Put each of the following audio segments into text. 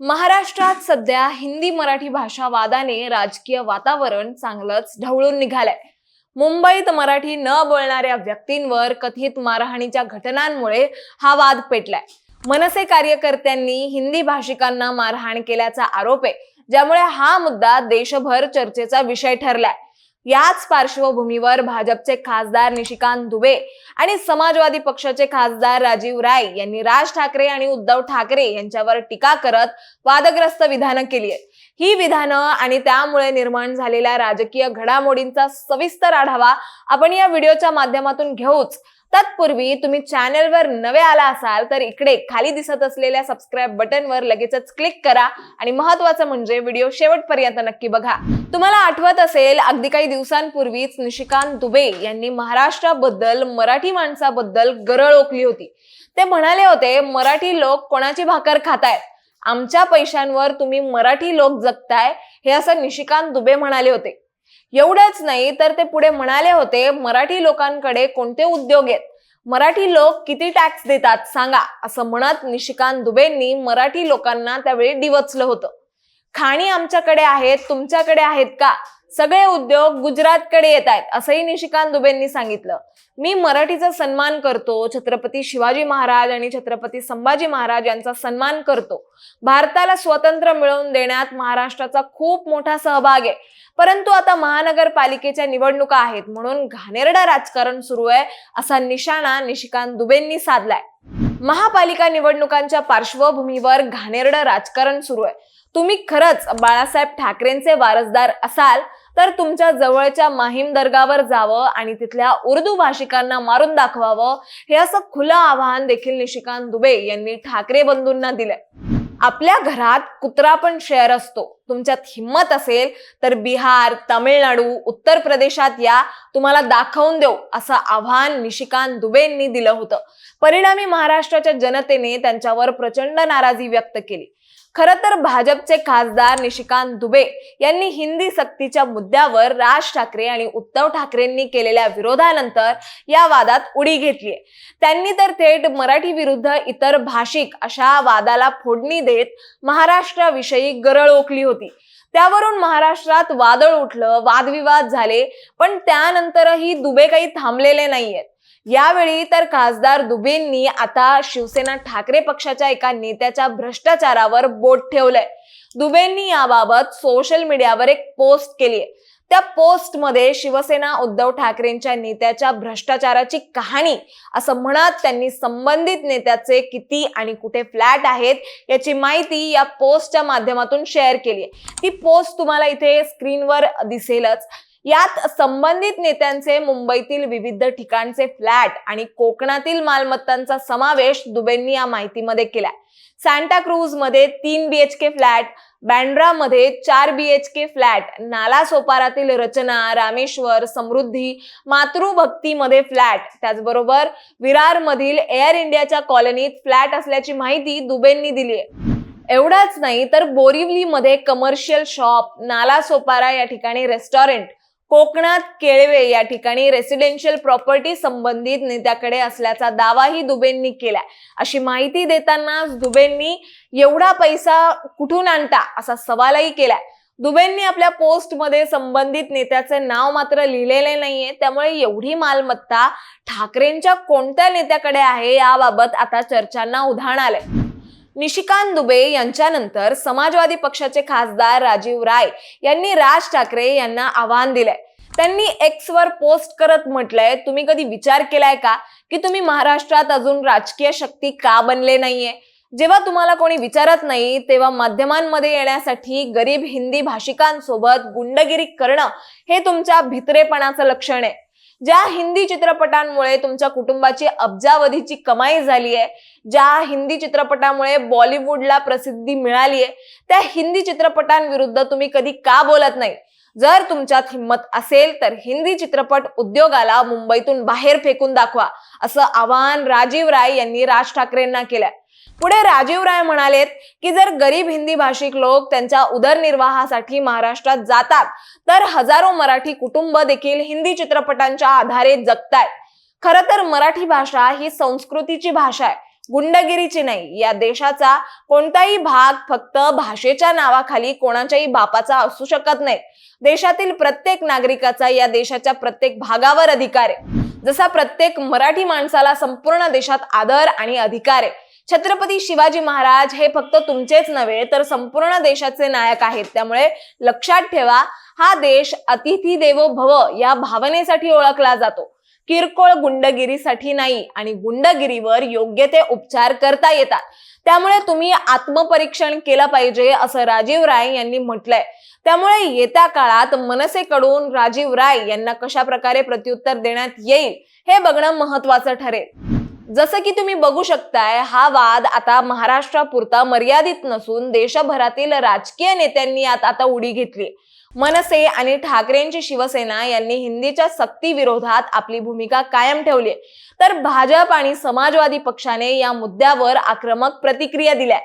महाराष्ट्रात सध्या हिंदी मराठी भाषा वादाने राजकीय वातावरण चांगलंच ढवळून निघालंय. मुंबईत मराठी न बोलणाऱ्या व्यक्तींवर कथित मारहाणीच्या घटनांमुळे हा वाद पेटलाय. मनसे कार्यकर्त्यांनी हिंदी भाषिकांना मारहाण केल्याचा आरोप आहे ज्यामुळे हा मुद्दा देशभर चर्चेचा विषय ठरलाय. याच पार्श्वभूमीवर भाजपचे खासदार निशिकांत दुबे आणि समाजवादी पक्षाचे खासदार राजीव राय यांनी राज ठाकरे आणि उद्धव ठाकरे यांच्यावर टीका करत वादग्रस्त विधानं केली आहेत. ही विधानं आणि त्यामुळे निर्माण झालेल्या राजकीय घडामोडींचा सविस्तर आढावा आपण या व्हिडिओच्या माध्यमातून घेऊच. तत्पूर्वी तुम्ही चॅनलवर नवे आला असाल तर इकडे खाली दिसत असलेल्या सबस्क्राईब बटनवर लगेचच क्लिक करा आणि महत्वाचं म्हणजे व्हिडिओ शेवटपर्यंत नक्की बघा. तुम्हाला आठवत असेल अगदी काही दिवसांपूर्वीच निशिकांत दुबे यांनी महाराष्ट्राबद्दल मराठी माणसाबद्दल गरळ ओकली होती. ते म्हणाले होते मराठी लोक कोणाची भाकर खातायत? आमच्या पैशांवर तुम्ही मराठी लोक जगताय हे असं निशिकांत दुबे म्हणाले होते. एवढंच नाही तर ते पुढे म्हणाले होते मराठी लोकांकडे कोणते उद्योग आहेत? मराठी लोक किती टॅक्स देतात सांगा असं म्हणत निशिकांत दुबेंनी मराठी लोकांना त्यावेळी डिवचलं होतं. खाणी आमच्याकडे आहेत तुमच्याकडे आहेत का? सगळे उद्योग गुजरातकडे येत आहेत असंही निशिकांत दुबेंनी सांगितलं. मी मराठीचा सन्मान करतो छत्रपती शिवाजी महाराज आणि छत्रपती संभाजी महाराज यांचा सन्मान करतो. भारताला स्वातंत्र्य मिळवून देण्यात महाराष्ट्राचा खूप मोठा सहभाग आहे. परंतु आता महानगरपालिकेच्या निवडणुका आहेत म्हणून घाणेरडा राजकारण सुरू आहे असा निशाणा निशिकांत दुबेंनी साधलाय. महापालिका निवडणुकांच्या पार्श्वभूमीवर घाणेरडं राजकारण सुरू आहे. तुम्ही खरंच बाळासाहेब ठाकरेंचे वारसदार असाल तर तुमच्या जवळच्या माहीम दर्गावर जावं आणि तिथल्या उर्दू भाषिकांना मारून दाखवावं हे असं खुलं आवाहन देखील निशिकांत दुबे यांनी ठाकरे बंधूंना दिलंय. आपल्या घरात कुत्रा पण शेअर असतो. तुमच्यात हिंमत असेल तर बिहार तामिळनाडू उत्तर प्रदेशात या. तुम्हाला दाखवून देऊ असं आव्हान निशिकांत दुबेंनी दिलं होतं. परिणामी महाराष्ट्राच्या जनतेने त्यांच्यावर प्रचंड नाराजी व्यक्त केली. खरं तर भाजपचे खासदार निशिकांत दुबे यांनी हिंदी सक्तीच्या मुद्द्यावर राज ठाकरे आणि उद्धव ठाकरेंनी केलेल्या विरोधानंतर या वादात उडी घेतलीय. त्यांनी तर थेट मराठी विरुद्ध इतर भाषिक अशा वादाला फोडणी देत महाराष्ट्राविषयी गरळ ओकली होती. त्यावरून महाराष्ट्रात वादळ उठलं वादविवाद झाले पण त्यानंतरही दुबे काही थांबलेले नाहीयेत. यावेळी तर खासदार दुबेंनी आता शिवसेना ठाकरे पक्षाच्या एका नेत्याच्या भ्रष्टाचारावर बोट ठेवलंय. दुबेंनी याबाबत सोशल मीडियावर एक पोस्ट केली आहे त्या पोस्टमध्ये शिवसेना उद्धव ठाकरेंच्या नेत्याच्या भ्रष्टाचाराची कहाणी असं म्हणत त्यांनी संबंधित नेत्याचे किती आणि कुठे फ्लॅट आहेत याची माहिती या पोस्टच्या माध्यमातून शेअर केली आहे ती पोस्ट तुम्हाला इथे स्क्रीनवर दिसेलच. यात संबंधित नेत्यांचे मुंबईतील विविध ठिकाणचे फ्लॅट आणि कोकणातील मालमत्तांचा समावेश दुबेंनी या माहितीमध्ये केलाय. सांता क्रूजमध्ये तीन बीएचके फ्लॅट बँड्रामध्ये चार बीएचके फ्लॅट नाला सोपारातील रचना रामेश्वर समृद्धी मातृभक्तीमध्ये फ्लॅट. त्याचबरोबर विरार मधील एअर इंडियाच्या कॉलनीत फ्लॅट असल्याची माहिती दुबेंनी दिली आहे. एवढाच नाही तर बोरिवलीमध्ये कमर्शियल शॉप नाला सोपारा या ठिकाणी रेस्टॉरंट कोकणात केळवे या ठिकाणी रेसिडेन्शियल प्रॉपर्टी संबंधित नेत्याकडे असल्याचा दावाही दुबेंनी केलाय. अशी माहिती देतानाच दुबेंनी एवढा पैसा कुठून आणता असा सवालही केलाय. दुबेंनी आपल्या पोस्टमध्ये संबंधित नेत्याचे नाव मात्र लिहिलेले नाहीये. त्यामुळे एवढी मालमत्ता ठाकरेंच्या कोणत्या नेत्याकडे आहे याबाबत आता चर्चांना उधाण आलंय. निशिकांत दुबे यांच्यानंतर समाजवादी पक्षाचे खासदार राजीव राय यांनी राज ठाकरे यांना आव्हान दिलंय. त्यांनी एक्स वर पोस्ट करत म्हटलंय तुम्ही कधी विचार केलाय का? की तुम्ही महाराष्ट्रात अजून राजकीय शक्ती का बनले नाहीये? जेव्हा तुम्हाला कोणी विचारत नाही तेव्हा माध्यमांमध्ये येण्यासाठी गरीब हिंदी भाषिकांसोबत गुंडगिरी करणं हे तुमच्या भित्रेपणाचं लक्षण आहे. ज्या हिंदी चित्रपटांमुळे तुमच्या कुटुंबाची अब्जावधीची कमाई झाली आहे ज्या हिंदी चित्रपटामुळे बॉलिवूडला प्रसिद्धी मिळाली आहे त्या हिंदी चित्रपटांविरुद्ध तुम्ही कधी का बोलत नाही? जर तुमच्यात हिंमत असेल तर हिंदी चित्रपट उद्योगाला मुंबईतून बाहेर फेकून दाखवा असं आवाहन राजीव राय यांनी राज ठाकरेंना केलंय. पुढे राजीव राय म्हणालेत की जर गरीब हिंदी भाषिक लोक त्यांच्या उदरनिर्वाहासाठी महाराष्ट्रात जातात तर हजारो मराठी कुटुंब देखील हिंदी चित्रपटांच्या आधारे जगतायत. खर तर मराठी भाषा ही संस्कृतीची भाषा आहे गुंडगिरीची नाही. या देशाचा कोणताही भाग फक्त भाषेच्या नावाखाली कोणाच्याही बापाचा असू शकत नाही. देशातील प्रत्येक नागरिकाचा या देशाच्या प्रत्येक भागावर अधिकार आहे. जसा प्रत्येक मराठी माणसाला संपूर्ण देशात आदर आणि अधिकार आहे छत्रपती शिवाजी महाराज हे फक्त तुमचेच नव्हे तर संपूर्ण देशाचे नायक आहेत. त्यामुळे लक्षात ठेवा हा देश अतिथी देवो भव या भावनेसाठी ओळखला जातो. किरकोळ गुंडगिरीसाठी नाही आणि गुंडगिरीवर योग्य ते उपचार करता येतात. त्यामुळे तुम्ही आत्मपरीक्षण केलं पाहिजे असं राजीव राय यांनी म्हटलंय. त्यामुळे येत्या काळात मनसेकडून राजीव राय यांना कशा प्रकारे प्रत्युत्तर देण्यात येईल हे बघणं महत्वाचं ठरेल. जसं की तुम्ही बघू शकताय हा वाद आता महाराष्ट्रापुरता मर्यादित नसून देशभरातील राजकीय नेत्यांनी यात आता उडी घेतली. मनसे आणि ठाकरेंची शिवसेना यांनी हिंदीच्या सक्ती विरोधात आपली भूमिका कायम ठेवली तर भाजप आणि समाजवादी पक्षाने या मुद्द्यावर आक्रमक प्रतिक्रिया दिल्या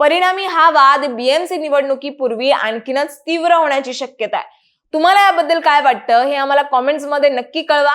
परिणामी हा वाद बीएमसी निवडणुकीपूर्वी आणखीनच तीव्र होण्याची शक्यता आहे. तुम्हाला याबद्दल काय वाटतं हे आम्हाला कॉमेंट्समध्ये नक्की कळवा.